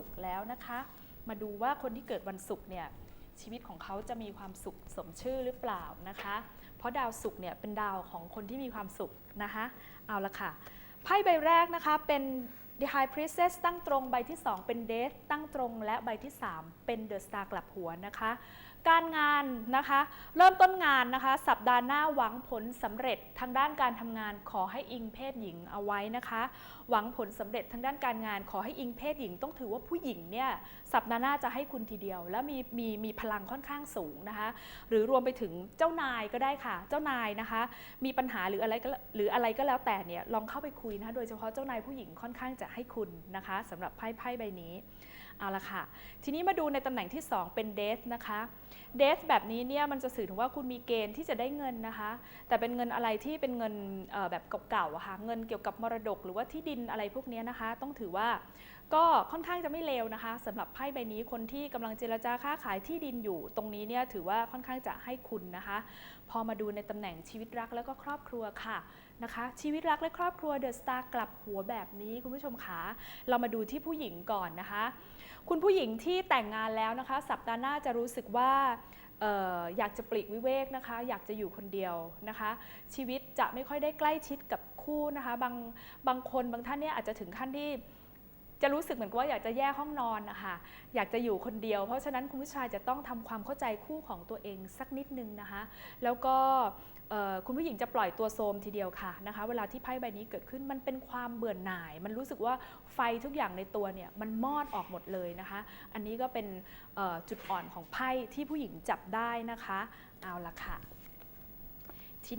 ศุกร์แล้วนะคะ มาดูว่าคนที่เกิดวันศุกร์เนี่ยชีวิตของเขาจะมีความสุขสมชื่อหรือเปล่านะคะ เพราะดาวศุกร์เนี่ยเป็นดาวของคนที่มีความสุขนะคะ เอาละค่ะไพ่ใบแรกนะคะเป็น The High Priestess ตั้งตรงใบที่ 2 เป็น Death ตั้งตรงและใบที่ 3 เป็น The Star กลับหัวนะคะ การงานนะคะ เริ่มต้นงานนะคะ สัปดาห์หน้าหวังผลสำเร็จทางด้านการทำงานขอให้อิงเพศหญิงเอาไว้นะคะ หวังผลสำเร็จทางด้านการงานขอให้อิงเพศหญิง ต้องถือว่าผู้หญิงเนี่ยสัปดาห์หน้าจะให้คุณทีเดียว และมีมีมีพลังค่อนข้างสูงนะคะ หรือรวมไปถึงเจ้านายก็ได้ค่ะ เจ้านายนะคะ มีปัญหาหรืออะไรก็หรืออะไรก็แล้วแต่เนี่ยลองเข้าไปคุยนะคะโดยเฉพาะเจ้านายผู้หญิงค่อนข้างจะให้คุณนะคะสำหรับไพ่ไพ่ใบนี้เอาละค่ะ ทีนี้มาดูในตำแหน่งที่ 2 เป็นเดทนะคะเดทแบบนี้เนี่ยมันจะสื่อถึงว่าคุณมีเกณฑ์ที่จะได้เงินนะคะ แต่เป็นเงินอะไรที่เป็นเงินแบบเก่าๆค่ะเงินเกี่ยวกับมรดกหรือว่าที่ดินอะไรพวกนี้นะคะ ต้องถือว่า ก็ค่อนข้างจะไม่เลวนะคะสำหรับไพ่ใบนี้คนที่กำลังเจรจาค้าขายที่ดินอยู่ ตรงนี้เนี่ยถือว่าค่อนข้างจะให้คุณนะคะ พอมาดูในตำแหน่งชีวิตรักแล้วก็ครอบครัวค่ะนะคะ ชีวิตรักและครอบครัวเดอะสตาร์กลับหัวแบบนี้คุณผู้ชมคะเรามาดูที่ผู้หญิงก่อนนะคะ คุณผู้หญิงที่แต่งงานแล้วนะคะ สัปดาห์หน้าจะรู้สึกว่าอออยากจะปลีกวิเวกนะคะ อยากจะอยู่คนเดียวนะคะ ชีวิตจะไม่ค่อยได้ใกล้ชิดกับคู่นะคะ บางบางคนบางท่านเนี่ยอาจจะถึงขั้นที่ จะรู้สึกเหมือนกับว่าอยากจะแยกห้องนอนนะคะอยากจะอยู่คนเดียว เพราะฉะนั้นคุณผู้ชายจะต้องทำความเข้าใจคู่ของตัวเองสักนิดนึงนะคะ แล้วก็คุณผู้หญิงจะปล่อยตัวโทรมทีเดียวค่ะนะคะเวลาที่ไพ่ใบนี้เกิดขึ้นมันเป็นความเบื่อหน่าย มันรู้สึกว่าไฟทุกอย่างในตัวเนี่ยมันมอดออกหมดเลยนะคะ อันนี้ก็เป็นจุดอ่อนของไพ่ที่ผู้หญิงจับได้นะคะ เอาละค่ะทีนี้